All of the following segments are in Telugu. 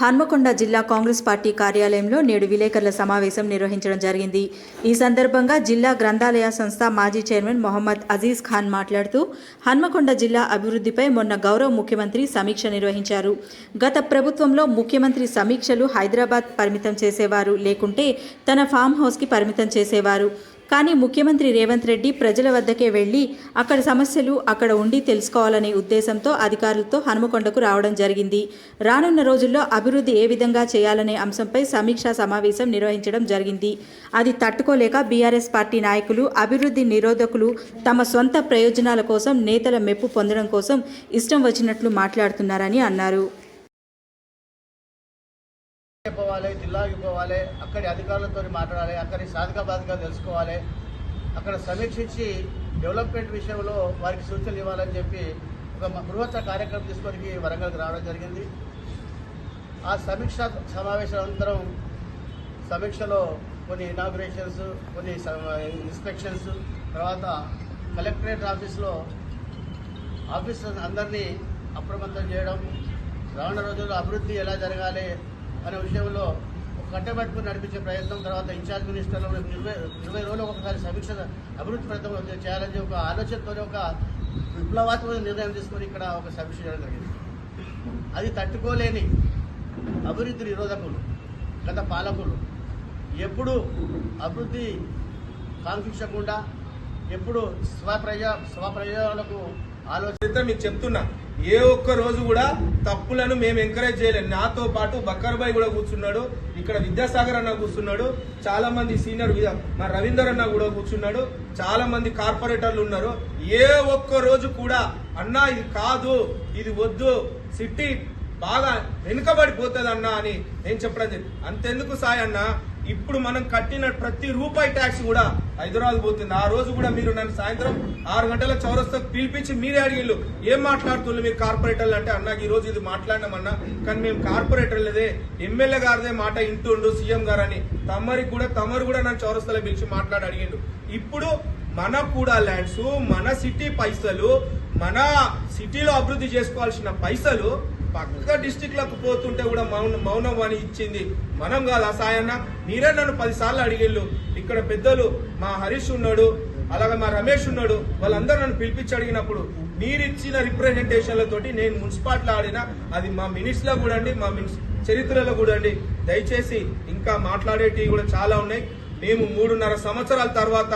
హన్మకొండ జిల్లా కాంగ్రెస్ పార్టీ కార్యాలయంలో నేడు విలేకరుల సమావేశం నిర్వహించడం జరిగింది. ఈ సందర్భంగా జిల్లా గ్రంథాలయ సంస్థ మాజీ చైర్మన్ మొహమ్మద్ అజీజ్ ఖాన్ మాట్లాడుతూ హన్మకొండ జిల్లా అభివృద్ధిపై మొన్న గౌరవ ముఖ్యమంత్రి సమీక్ష నిర్వహించారు. గత ప్రభుత్వంలో ముఖ్యమంత్రి సమీక్షలు హైదరాబాద్ పరిమితం చేసేవారు లేకుంటే తన ఫామ్ హౌస్కి పరిమితం చేసేవారు. కానీ ముఖ్యమంత్రి రేవంత్ రెడ్డి ప్రజల వద్దకే వెళ్ళి అక్కడ సమస్యలు అక్కడ ఉండి తెలుసుకోవాలనే ఉద్దేశంతో అధికారులతో హనుమకొండకు రావడం జరిగింది. రానున్న రోజుల్లో అభివృద్ధి ఏ విధంగా చేయాలనే అంశంపై సమీక్షా సమావేశం నిర్వహించడం జరిగింది. అది తట్టుకోలేక బీఆర్ఎస్ పార్టీ నాయకులు అభివృద్ధి నిరోధకులు తమ సొంత ప్రయోజనాల కోసం నేతల మెప్పు పొందడం కోసం ఇష్టం వచ్చినట్లు మాట్లాడుతున్నారని అన్నారు. జిల్లాకి అక్కడి అధికారులతో మాట్లాడాలి అక్కడి సాధక బాధకాలు తెలుసుకోవాలి అక్కడ సమీక్షించి డెవలప్మెంట్ విషయంలో వారికి సూచనలు ఇవ్వాలని చెప్పి ఒక మ- బృహత్త కార్యక్రమం తీసుకొని వరంగల్కి రావడం జరిగింది. ఆ సమీక్ష సమావేశం అనంతరం సమీక్షలో కొన్ని ఇనాగ్రేషన్స్ కొన్ని ఇన్స్పెక్షన్స్ తర్వాత కలెక్టరేట్ ఆఫీస్లో ఆఫీసర్స్ అందరినీ అప్రమత్తం చేయడం రానున్న రోజుల్లో అభివృద్ధి ఎలా జరగాలి అనే విషయంలో కట్టబెట్టుకుని నడిపించే ప్రయత్నం తర్వాత ఇన్ఛార్జ్ మినిస్టర్లు ఇరవై ఇరవై రోజులు ఒకసారి సమీక్ష అభివృద్ధి ప్రయత్నం చేయాలని ఒక ఆలోచనతోనే ఒక విప్లవాత్మక నిర్ణయం తీసుకొని ఇక్కడ ఒక సమీక్ష చేయడం జరిగింది. అది తట్టుకోలేని అభివృద్ధి నిరోధకులు గత పాలకులు ఎప్పుడూ అభివృద్ధి కాంక్షించకుండా ఎప్పుడు స్వప్రజ స్వప్రయోజనాలకు ఆలోచన మీకు చెప్తున్నా ఏ ఒక్క రోజు కూడా తప్పులను మేము ఎంకరేజ్ చేయలేదు నాతో పాటు బక్కర్బాయ్ కూడా కూర్చున్నాడు ఇక్కడ విద్యాసాగర్ అన్న కూర్చున్నాడు చాలా మంది సీనియర్ మా రవీందర్ అన్న కూడా కూర్చున్నాడు చాలా మంది కార్పొరేటర్లు ఉన్నారు. ఏ ఒక్క రోజు కూడా అన్నా ఇది కాదు ఇది వద్దు సిటీ బాగా వెనుకబడిపోతుంది అన్న అని నేను చెప్పడం జరిగింది. అంతెందుకు సాయి అన్న ఇప్పుడు మనం కట్టిన ప్రతి రూపాయి ట్యాక్స్ కూడా హైదరాబాద్ పోతుంది. ఆ రోజు కూడా మీరు నన్ను సాయంత్రం ఆరు గంటల చౌరస్తాకు పిలిపించి మీరే అడిగిళ్ళు ఏం మాట్లాడుతున్నారు మీరు కార్పొరేటర్లు? అంటే అన్న ఈ రోజు ఇది మాట్లాడినామన్నా కానీ మేము కార్పొరేటర్లదే. ఎమ్మెల్యే గారిదే మాట ఇంటుండు సీఎం గారు అని. తమరికి కూడా తమరు కూడా నన్ను చౌరస్తాలో పిలిచి మాట్లాడి అడిగిండు. ఇప్పుడు మన కూడా ల్యాండ్స్ మన సిటీ పైసలు మన సిటీలో అభివృద్ధి చేసుకోవాల్సిన పైసలు పక్క డిస్టిక్లకు పోతుంటే కూడా మౌన మౌనం అని ఇచ్చింది. మనం కాదు అసాయన్న మీరే నన్ను పదిసార్లు అడిగిళ్ళు. ఇక్కడ పెద్దలు మా హరీష్ ఉన్నాడు అలాగే మా రమేష్ ఉన్నాడు వాళ్ళందరూ నన్ను పిలిపించి అడిగినప్పుడు మీరిచ్చిన రిప్రజెంటేషన్లతోటి నేను మున్సిపాలిటీలో ఆడిన అది మా మినిస్ట్లో కూడా అండి మా మినిస్ చరిత్రలో కూడా అండి. దయచేసి ఇంకా మాట్లాడేటివి కూడా చాలా ఉన్నాయి. మేము మూడున్నర సంవత్సరాల తర్వాత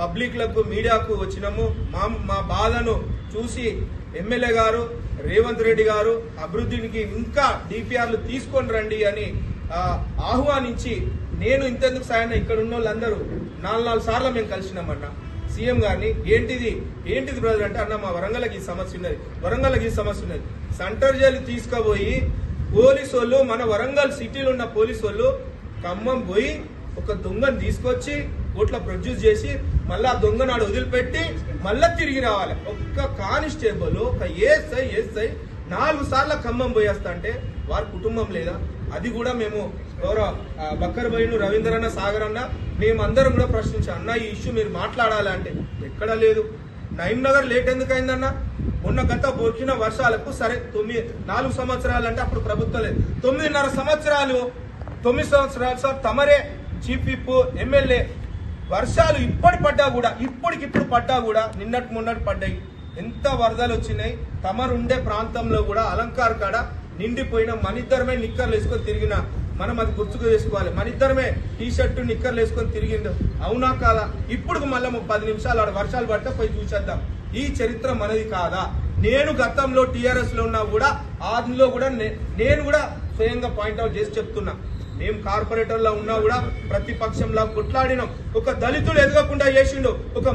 పబ్లిక్లకు మీడియాకు వచ్చినాము. మా మా బాధను చూసి ఎమ్మెల్యే గారు రేవంత్ రెడ్డి గారు అభివృద్ధికి ఇంకా డిపిఆర్లు తీసుకొని రండి అని ఆహ్వానించి నేను ఇంతెందుకు సాయన ఇక్కడ ఉన్న వాళ్ళందరూ నాలుగు నాలుగు సార్లు మేము కలిసినామన్న. సీఎం గారిని ఏంటిది? ఏంటిది బ్రదర్ అంటే అన్న మా వరంగల్కి ఈ సమస్య ఉన్నది. వరంగల్కి ఈ సమస్య ఉన్నది. సెంటర్ జైలు తీసుకుపోయి పోలీసు వాళ్ళు మన వరంగల్ సిటీలో ఉన్న పోలీసు వాళ్ళు ఖమ్మం పోయి ఒక దొంగను తీసుకొచ్చి కోట్ల ప్రొడ్యూస్ చేసి మళ్ళీ ఆ దొంగ నాడు వదిలిపెట్టి మళ్ళా తిరిగి రావాలి. ఒక్క కానిస్టేబుల్ ఒక ఏఎస్ఐ ఎస్ఐ నాలుగు సార్లు ఖమ్మం పోయేస్తా అంటే వారి కుటుంబం లేదా? అది కూడా మేము గౌరవ బక్కర్ బైను రవీంద్ర అన్న సాగర్ అన్న మేమందరం కూడా ప్రశ్నించాం. అన్న ఈ ఇష్యూ మీరు మాట్లాడాలి? అంటే ఎక్కడా లేదు. నైన్ నగర్ లేట్ ఎందుకు అయిందన్న? మొన్న గత వచ్చిన వర్షాలకు సరే తొమ్మిది నాలుగు సంవత్సరాలు అంటే అప్పుడు ప్రభుత్వం లేదు. తొమ్మిదిన్నర సంవత్సరాలు తొమ్మిది సంవత్సరాలు సార్ తమరే చీఫ్ ఎమ్మెల్యే వర్షాలు ఇప్పటి పడ్డా కూడా ఇప్పటికిప్పుడు పడ్డా కూడా నిన్నటి మొన్నటి పడ్డాయి. ఎంత వరదలు వచ్చినాయి. తమరు ఉండే ప్రాంతంలో కూడా అలంకార్ కాడ నిండిపోయిన మనిద్దరమే నిక్కర్లు వేసుకొని తిరిగిన మనం అది గుర్తుకు చేసుకోవాలి. మనిద్దరమే టీ షర్టు నిక్కర్లు వేసుకొని తిరిగిండు. అవునా కాదా? ఇప్పుడు మళ్ళీ ఒక పది నిమిషాలు ఆడ వర్షాలు పడితే పోయి చూసేద్దాం. ఈ చరిత్ర మనది కాదా? నేను గతంలో టీఆర్ఎస్లో ఉన్నా కూడా అందులో కూడా నే- నేను కూడా స్వయంగా పాయింట్అవుట్ చేసి చెప్తున్నా. మేము కార్పొరేటర్లో ఉన్నా కూడా ప్రతిపక్షంలో కొట్లాడినాం. ఒక దళితుడు ఎదగకుండా చేసిండు ఒక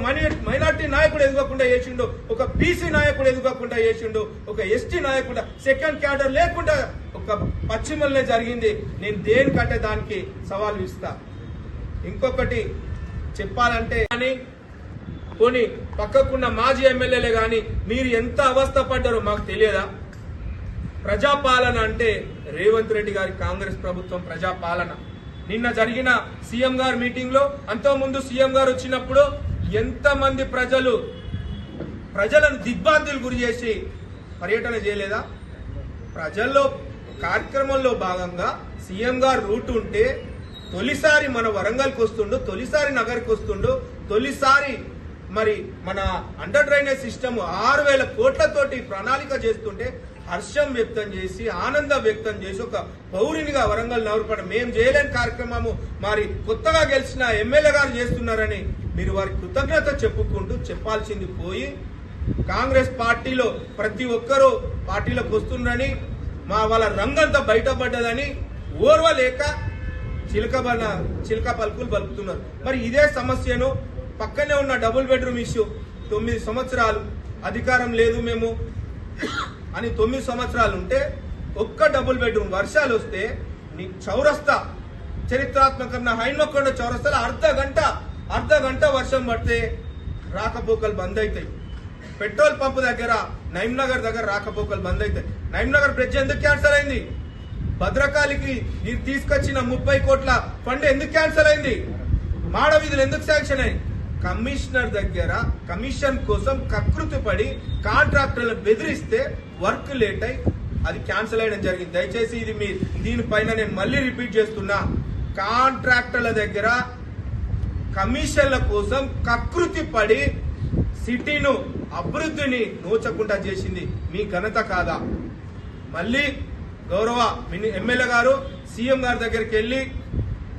మైనార్టీ నాయకుడు ఎదగకుండా చేసిండు ఒక బీసీ నాయకుడు ఎదగకుండా చేసిండు ఒక ఎస్టీ నాయకుడు సెకండ్ క్యాడర్ లేకుండా ఒక పశ్చిమలనే జరిగింది. నేను దేనికంటే దానికి సవాల్ ఇస్తా. ఇంకొకటి చెప్పాలంటే కానీ పోనీ పక్కకున్న మాజీ ఎమ్మెల్యేలే కానీ మీరు ఎంత అవస్థ పడ్డారో మాకు తెలియదా? ప్రజాపాలన అంటే రేవంత్ రెడ్డి గారి కాంగ్రెస్ ప్రభుత్వం ప్రజాపాలన. నిన్న జరిగిన సీఎం గారి మీటింగ్లో అంతకుముందు సీఎం గారు వచ్చినప్పుడు ఎంతమంది ప్రజలు ప్రజలను దిగ్భ్రాంతులు గురి చేసి పర్యటన చేయలేదా? ప్రజల్లో కార్యక్రమంలో భాగంగా సీఎం గారు రూట్ ఉంటే తొలిసారి మన వరంగల్కి వస్తుండు తొలిసారి నగర్కి వస్తుండు తొలిసారి మరి మన అండర్ డ్రైనేజ్ సిస్టమ్ ఆరు వేల కోట్లతోటి ప్రణాళిక చేస్తుంటే హర్షం వ్యక్తం చేసి ఆనందం వ్యక్తం చేసి ఒక పౌరునిగా వరంగల్ నవరపడ మేము చేయలేని కార్యక్రమము మరి కొత్తగా గెలిచిన ఎమ్మెల్యే గారు చేస్తున్నారని మీరు వారి కృతజ్ఞత చెప్పుకుంటూ చెప్పాల్సింది పోయి కాంగ్రెస్ పార్టీలో ప్రతి ఒక్కరూ పార్టీలోకి వస్తుందని మా వాళ్ళ రంగంతా బయటపడ్డదని ఓర్వలేక చిలక చిలక పలుకులు పలుకుతున్నారు. మరి ఇదే సమస్యను పక్కనే ఉన్న డబుల్ బెడ్రూమ్ ఇష్యూ తొమ్మిది సంవత్సరాలు అధికారం లేదు మేము. అని తొమ్మిది సంవత్సరాలు ఉంటే ఒక్క డబుల్ బెడ్రూమ్ వర్షాలు వస్తే నీ చౌరస్తా చరిత్రాత్మకంగా హైమకొండ చౌరస్తాలో అర్ధ గంట అర్ధ గంట వర్షం పడితే రాకపోకలు బంద్ అవుతాయి పెట్రోల్ పంప్ దగ్గర నగర్ దగ్గర రాకపోకలు బంద్ అవుతాయి నగర్ బ్రిడ్జ్ ఎందుకు క్యాన్సల్ అయింది? భద్రకాళికి మీరు తీసుకొచ్చిన ముప్పై కోట్ల ఫండ్ ఎందుకు క్యాన్సల్ అయింది? మాడ వీధులు ఎందుకు శాంక్షన్ అయ్యి కమిషనర్ దగ్గర కమిషన్ కోసం కకృతి పడి కాంట్రాక్టర్లు బెదిరిస్తే వర్క్ లేట్ అయి అది క్యాన్సిల్ అయ్యడం జరిగింది. దయచేసి ఇది మీ దీనిపైన నేను మళ్ళీ రిపీట్ చేస్తున్నా. కాంట్రాక్టర్ల దగ్గర కమిషన్ల కోసం కకృతి పడి సిటీను అభివృద్ధిని నోచకుండా చేసింది మీ ఘనత కాదా? మళ్ళీ గౌరవ మిని- ఎమ్మెల్యే గారు సీఎం గారి దగ్గరికి వెళ్ళి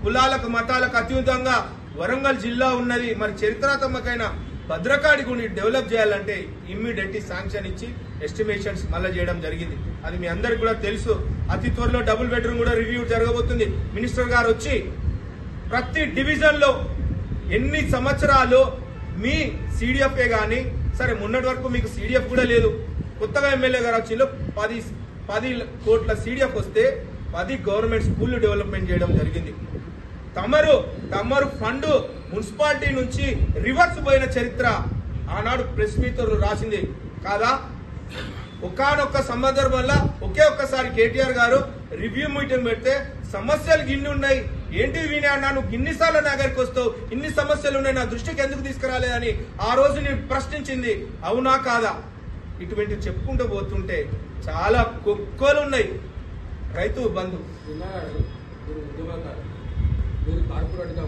కులాలకు మతాలకు అత్యుతంగా వరంగల్ జిల్లా ఉన్నది. మరి చరిత్రాత్మకమైన భద్రకాడి గుడి డెవలప్ చేయాలంటే ఇమ్మీడియట్ శాంక్షన్ ఇచ్చి ఎస్టిమేషన్స్ మళ్ళీ చేయడం జరిగింది. అది మీ అందరికి కూడా తెలుసు. అతి త్వరలో డబుల్ బెడ్రూమ్ కూడా రివ్యూ జరగబోతుంది. మినిస్టర్ గారు వచ్చి ప్రతి డివిజన్లో ఎన్ని సంవత్సరాలు మీ సిడిఎఫ్ఏ కానీ సరే మొన్నటి వరకు మీకు సిడిఎఫ్ కూడా లేదు. కొత్తగా ఎమ్మెల్యే గారు వచ్చిందో పది పది కోట్ల సిడిఎఫ్ వస్తే పది గవర్నమెంట్ స్కూల్ డెవలప్మెంట్ చేయడం జరిగింది. తమరు తమరు ఫండ్ మున్సిపాలిటీ నుంచి రివర్స్ పోయిన చరిత్ర ఆనాడు ప్రెస్ మీట్ రాసింది. కాదా? ఒకానొక్క సందర్భంలో ఒకే ఒక్కసారి కేటీఆర్ గారు రివ్యూ మీటింగ్ పెడితే సమస్యలు గిన్ని ఉన్నాయి. ఏంటి విని అన్నా నువ్వు ఇన్నిసార్లు నా దగ్గరికి వస్తావు? ఇన్ని సమస్యలు ఉన్నాయి నా దృష్టికి ఎందుకు తీసుకురాలేదని ఆ రోజు నేను ప్రశ్నించింది. అవునా కాదా? ఇటువంటి చెప్పుకుంటూ పోతుంటే చాలా కుక్కలు ఉన్నాయి. రైతు బంధు. మీరు కార్పొరేట్గా